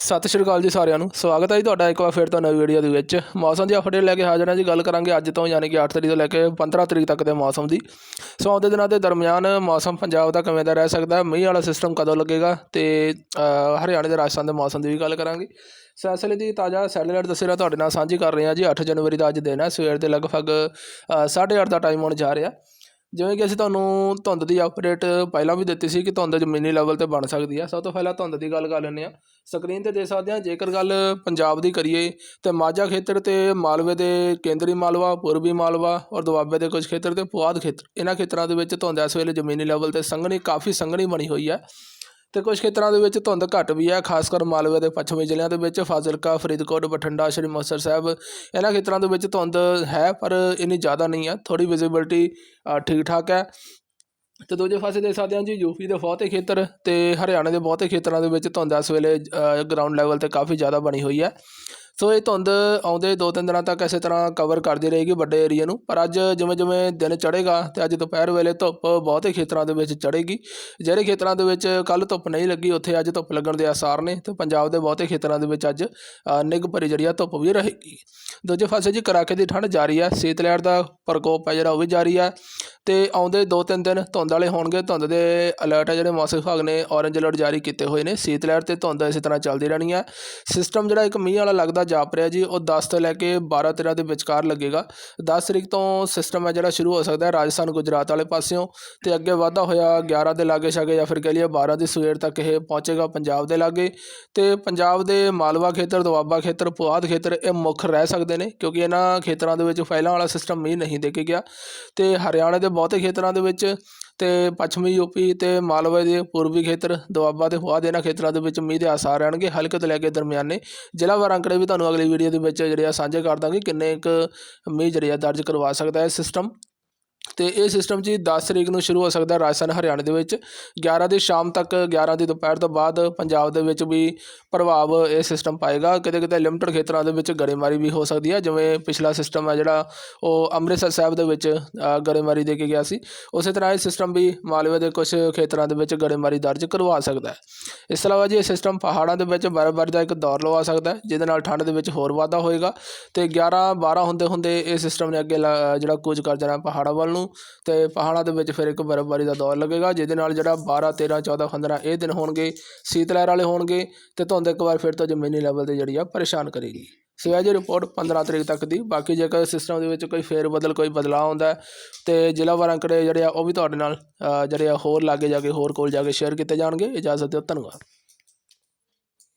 ਸਤਿ ਸ਼੍ਰੀ ਅਕਾਲ ਜੀ ਸਾਰਿਆਂ ਨੂੰ। ਸਵਾਗਤ ਹੈ ਜੀ ਤੁਹਾਡਾ ਇੱਕ ਵਾਰ ਫਿਰ ਤੋਂ ਨਵੀਂ ਵੀਡੀਓ ਦੇ ਵਿੱਚ। ਮੌਸਮ ਦੀ ਅਪਡੇਟ ਲੈ ਕੇ ਹਾਜ਼ਰ ਹਾਂ ਜੀ ਗੱਲ ਕਰਾਂਗੇ ਅੱਜ ਤੋਂ ਯਾਨੀ ਕਿ 8 ਤਰੀਕ ਤੋਂ ਲੈ ਕੇ 15 ਤਰੀਕ ਤੱਕ ਦੇ ਮੌਸਮ ਦੀ। ਸੋ ਆਉਂਦੇ ਦਿਨਾਂ ਦੇ ਦਰਮਿਆਨ ਮੌਸਮ ਪੰਜਾਬ ਦਾ ਕਿਵੇਂ ਦਾ ਰਹਿ ਸਕਦਾ ਮੀਂਹ ਵਾਲਾ ਸਿਸਟਮ ਕਦੋਂ ਲੱਗੇਗਾ ਤੇ ਅ, ਹਰਿਆਣੇ ਤੇ ਰਾਜਸਥਾਨ ਦੇ ਮੌਸਮ ਦੀ ਵੀ ਗੱਲ ਕਰਾਂਗੇ। ਸੋ ਇਸ ਦੀ ਤਾਜ਼ਾ ਸੈਟੇਲਾਈਟ ਤਸਵੀਰਾਂ ਤੁਹਾਡੇ ਨਾਲ ਸਾਂਝੀ ਕਰ ਰਹੇ ਹਾਂ ਜੀ 8 ਜਨਵਰੀ ਦਾ ਅੱਜ ਦਿਨ ਹੈ। ਸਵੇਰ ਦੇ ਲਗਭਗ 8:30 ਦਾ ਟਾਈਮ ਹੋਣ ਜਾ ਰਿਹਾ। ਜਿਵੇਂ ਕਿ ਅਸੀਂ ਤੁਹਾਨੂੰ ਧੁੰਦ ਦੀ ਅਪਡੇਟ ਪਹਿਲਾਂ ਵੀ ਦਿੱਤੀ ਸੀ ਕਿ ਧੁੰਦ ਜ਼ਮੀਨੀ ਲੈਵਲ ਤੇ ਬਣ ਸਕਦੀ ਹੈ ਸਭ ਤੋਂ ਪਹਿਲਾਂ ਧੁੰਦ ਦੀ ਗੱਲ ਕਰ ਲੈਂਦੇ ਹਾਂ। ਸਕਰੀਨ ਤੇ ਦੇਖ ਸਕਦੇ ਹਾਂ, ਜੇਕਰ ਗੱਲ ਪੰਜਾਬ ਦੀ ਕਰੀਏ, ਤੇ ਮਾਝਾ ਖੇਤਰ ਤੇ ਮਾਲਵੇ ਦੇ ਕੇਂਦਰੀ ਮਾਲਵਾ, ਪੂਰਬੀ ਮਾਲਵਾ ਔਰ ਦੁਆਬੇ ਦੇ ਕੁਝ ਖੇਤਰ ਤੇ ਪੁਆਧ ਖੇਤਰ। ਇਹਨਾਂ ਖੇਤਰਾਂ ਦੇ ਵਿੱਚ ਧੁੰਦ ਇਸ ਵੇਲੇ ਜ਼ਮੀਨੀ ਲੈਵਲ ਤੇ ਸੰਘਣੀ, ਕਾਫੀ ਸੰਘਣੀ ਬਣੀ ਹੋਈ ਹੈ ਤੇ ਕੁਝ ਖੇਤਰਾਂ ਦੇ ਵਿੱਚ ਧੁੰਦ ਘੱਟ ਵੀ ਹੈ ਖਾਸ ਕਰ ਮਾਲਵੇ ਦੇ ਪੱਛਮੀ ਜ਼ਿਲ੍ਹਿਆਂ ਦੇ ਵਿੱਚ ਫਾਜ਼ਿਲਕਾ, ਫਰੀਦਕੋਟ, ਬਠਿੰਡਾ, ਸ਼੍ਰੀ ਮੁਕਤਸਰ ਸਾਹਿਬ, ਇਹਨਾਂ ਖੇਤਰਾਂ ਦੇ ਵਿੱਚ ਧੁੰਦ ਹੈ, ਪਰ ਇੰਨੀ ਜ਼ਿਆਦਾ ਨਹੀਂ ਹੈ ਥੋੜੀ ਵਿਜ਼ਿਬਿਲਟੀ ਠੀਕ ਠਾਕ ਹੈ। ਤੇ ਦੂਜੇ ਪਾਸੇ ਦੇਖ ਸਕਦੇ ਹਾਂ ਜੀ ਯੂਪੀ ਦੇ ਬਹੁਤੇ ਖੇਤਰ ਤੇ ਹਰਿਆਣਾ ਦੇ ਬਹੁਤੇ ਖੇਤਰਾਂ ਦੇ ਵਿੱਚ ਧੁੰਦ ਇਸ ਵੇਲੇ ਗਰਾਊਂਡ ਲੈਵਲ ਤੇ ਕਾਫੀ ਜ਼ਿਆਦਾ ਬਣੀ ਹੋਈ ਹੈ। ਸੋ ਇਹ ਧੁੰਦ ਆਉਂਦੇ ਦੋ ਤਿੰਨ ਦਿਨਾਂ ਤੱਕ ਇਸੇ ਤਰ੍ਹਾਂ ਕਵਰ ਕਰਦੀ ਰਹੇਗੀ ਵੱਡੇ ਏਰੀਆ ਨੂੰ। ਪਰ ਅੱਜ ਜਿਵੇਂ ਜਿਵੇਂ ਦਿਨ ਚੜ੍ਹੇਗਾ ਤੇ ਅੱਜ ਦੁਪਹਿਰ ਵੇਲੇ ਧੁੱਪ ਬਹੁਤੇ ਖੇਤਰਾਂ ਦੇ ਵਿੱਚ ਚੜ੍ਹੇਗੀ। ਜਿਹੜੇ ਖੇਤਰਾਂ ਦੇ ਵਿੱਚ ਕੱਲ ਧੁੱਪ ਨਹੀਂ ਲੱਗੀ, ਉੱਥੇ ਅੱਜ ਧੁੱਪ ਲੱਗਣ ਦੇ ਆਸਾਰ ਨੇ ਤੇ ਪੰਜਾਬ ਦੇ ਬਹੁਤੇ ਖੇਤਰਾਂ ਦੇ ਵਿੱਚ ਅੱਜ ਨਿੱਘ ਭਰੀ ਜਿਹੜੀ ਆ ਧੁੱਪ ਵੀ ਰਹੇਗੀ। ਦੂਜੇ ਪਾਸੇ ਜੀ ਕਰਾਕੇ ਦੀ ਠੰਡ ਜਾਰੀ ਹੈ ਸੀਤ ਲਹਿਰ ਦਾ ਪ੍ਰਕੋਪ ਹੈ ਜਿਹੜਾ ਉਹ ਵੀ ਜਾਰੀ ਹੈ ਤੇ ਆਉਂਦੇ ਦੋ ਤਿੰਨ ਦਿਨ ਧੁੰਦ ਵਾਲੇ ਹੋਣਗੇ। ਧੁੰਦ ਦੇ ਅਲਰਟ ਹੈ ਜਿਹੜੇ ਮੌਸਮ ਵਿਭਾਗ ਨੇ ਔਰੇਂਜ ਅਲਰਟ ਜਾਰੀ ਕੀਤੇ ਹੋਏ ਨੇ। ਸੀਤ ਲਹਿਰ ਤੇ ਧੁੰਦ ਇਸੇ ਤਰ੍ਹਾਂ ਚੱਲਦੀ ਰਹਿਣੀ ਹੈ ਸਿਸਟਮ ਜਿਹੜਾ ਇੱਕ ਮੀਂਹ ਵਾਲਾ ਲੱਗਦਾ ਜਾਪ ਰਿਹਾ ਜੀ, ਉਹ 10 ਤੋਂ ਲੈ ਕੇ 12 13 ਦੇ ਵਿਚਕਾਰ ਲੱਗੇਗਾ। 10 ਤਰੀਕ ਤੋਂ ਸਿਸਟਮ ਹੈ ਜਿਹੜਾ ਸ਼ੁਰੂ ਹੋ ਸਕਦਾ ਹੈ ਰਾਜਸਥਾਨ, ਗੁਜਰਾਤ ਵਾਲੇ ਪਾਸਿਓਂ। ਤੇ ਅੱਗੇ ਵਾਧਾ ਹੋਇਆ 11 ਦੇ ਲਾਗੇ ਛਾਗੇ ਜਾਂ ਫਿਰ ਕਹ ਲਈਏ 12 ਦੀ ਸਵੇਰ ਤੱਕ ਇਹ ਪਹੁੰਚੇਗਾ ਪੰਜਾਬ ਦੇ ਲਾਗੇ। ਤੇ ਪੰਜਾਬ ਦੇ ਮਾਲਵਾ ਖੇਤਰ, ਦੁਆਬਾ ਖੇਤਰ, ਪੁਆਧ ਖੇਤਰ ਇਹ ਮੁੱਖ ਰਹਿ ਸਕਦੇ ਨੇ ਕਿਉਂਕਿ ਇਹਨਾਂ ਖੇਤਰਾਂ ਦੇ ਵਿੱਚ ਪਹਿਲਾਂ ਵਾਲਾ ਸਿਸਟਮ ਮੀਂਹ ਨਹੀਂ ਦੇ ਕੇ ਗਿਆ। ਤੇ ਹਰਿਆਣਾ ਦੇ ਬਹੁਤੇ ਖੇਤਰਾਂ ਦੇ ਵਿੱਚ ਤੇ ਪੱਛਮੀ ਯੂਪੀ ਤੇ ਮਾਲਵਾ ਦੇ ਪੂਰਬੀ ਖੇਤਰ, ਦੁਆਬਾ ਤੇ ਪੁਆਧ ਇਹਨਾਂ ਖੇਤਰਾਂ ਦੇ ਵਿੱਚ ਮੀਂਹ ਦੇ ਆਸਾਰ ਰਹਿਣਗੇ ਹਲਕੇ ਤੋਂ ਲੈ ਕੇ ਦਰਮਿਆਨੇ। ਜ਼ਿਲ੍ਹਾ ਵਾਰ ਅੰਕੜੇ ਵੀ ਤੁਹਾਨੂੰ ਅਗਲੀ ਵੀਡੀਓ ਦੇ ਵਿੱਚ ਜਿਹੜੇ ਆ ਸਾਂਝੇ ਕਰ ਦਾਂਗੇ ਕਿੰਨੇ ਕੁ ਮੀਂਹ ਜਿਹੜੇ ਆ ਦਰਜ ਕਰਵਾ ਸਕਦਾ ਹੈ ਸਿਸਟਮ ਅਤੇ ਇਹ ਸਿਸਟਮ ਜੀ ਦਸ ਤਰੀਕ ਨੂੰ ਸ਼ੁਰੂ ਹੋ ਸਕਦਾ ਰਾਜਸਥਾਨ ਹਰਿਆਣਾ ਦੇ ਵਿੱਚ। 11 ਦੀ ਸ਼ਾਮ ਤੱਕ 11 ਦੀ ਦੁਪਹਿਰ ਤੋਂ ਬਾਅਦ ਪੰਜਾਬ ਦੇ ਵਿੱਚ ਵੀ ਪ੍ਰਭਾਵ ਇਹ ਸਿਸਟਮ ਪਾਏਗਾ। ਕਿਤੇ ਕਿਤੇ ਲਿਮਟਡ ਖੇਤਰਾਂ ਦੇ ਵਿੱਚ ਗੜੇਮਾਰੀ ਵੀ ਹੋ ਸਕਦੀ ਹੈ। ਜਿਵੇਂ ਪਿਛਲਾ ਸਿਸਟਮ ਹੈ ਜਿਹੜਾ ਉਹ ਅੰਮ੍ਰਿਤਸਰ ਸਾਹਿਬ ਦੇ ਵਿੱਚ ਗੜੇਮਾਰੀ ਦੇ ਕੇ ਗਿਆ ਸੀ। ਉਸੇ ਤਰ੍ਹਾਂ ਇਹ ਸਿਸਟਮ ਵੀ ਮਾਲਵੇ ਦੇ ਕੁਝ ਖੇਤਰਾਂ ਦੇ ਵਿੱਚ ਗੜੇਮਾਰੀ ਦਰਜ ਕਰਵਾ ਸਕਦਾ ਹੈ। ਇਸ ਤੋਂ ਇਲਾਵਾ ਜੀ ਇਹ ਸਿਸਟਮ ਪਹਾੜਾਂ ਦੇ ਵਿੱਚ ਬਰਫ਼ਬਾਰੀ ਦਾ ਇੱਕ ਦੌਰ ਲਵਾ ਸਕਦਾ ਹੈ, ਜਿਹਦੇ ਨਾਲ ਠੰਡ ਦੇ ਵਿੱਚ ਹੋਰ ਵਾਧਾ ਹੋਏਗਾ। ਤੇ 11 12 ਹੁੰਦੇ ਹੁੰਦੇ ਇਹ ਸਿਸਟਮ ਨੇ ਅੱਗੇ ਲਾ- ਜਿਹੜਾ ਕੂਚ ਕਰ ਜਾਣਾ ਪਹਾੜਾਂ ਵੱਲ ਨੂੰ ਤੇ ਪਹਾੜਾਂ ਦੇ ਵਿੱਚ ਫਿਰ ਇੱਕ ਬਰਫ਼ਬਾਰੀ ਦਾ ਦੌਰ ਲੱਗੇਗਾ, ਜਿਹਦੇ ਨਾਲ ਜਿਹੜਾ 12 13 14 15 ਇਹ ਦਿਨ ਹੋਣਗੇ ਸੀਤ ਲਹਿਰ ਵਾਲੇ ਹੋਣਗੇ ਤੇ ਧੁੰਦ ਇੱਕ ਵਾਰ ਫਿਰ ਤੋਂ ਜ਼ਮੀਨੀ ਲੈਵਲ ਤੇ ਜਿਹੜੀ ਆ ਪਰੇਸ਼ਾਨ ਕਰੇਗੀ। ਸੋ ਜੀ ਰਿਪੋਰਟ 15 ਤਰੀਕ ਤੱਕ ਦੀ, ਬਾਕੀ ਜੇਕਰ ਸਿਸਟਮ ਦੇ ਵਿੱਚ ਕੋਈ ਫੇਰ ਬਦਲ ਕੋਈ ਬਦਲਾਅ ਆਉਂਦਾ ਹੈ, ਤੇ ਜ਼ਿਲ੍ਹਾ ਵਾਰ ਅੰਕੜੇ ਜਿਹੜੇ ਆ ਉਹ ਵੀ ਤੁਹਾਡੇ ਨਾਲ ਜਿਹੜੇ ਆ ਹੋਰ ਲਾਗੇ ਜਾ ਕੇ, ਹੋਰ ਕੋਲ ਜਾ ਕੇ ਸ਼ੇਅਰ ਕੀਤੇ ਜਾਣਗੇ। ਇਜਾਜ਼ਤ ਦਿਓ, ਧੰਨਵਾਦ।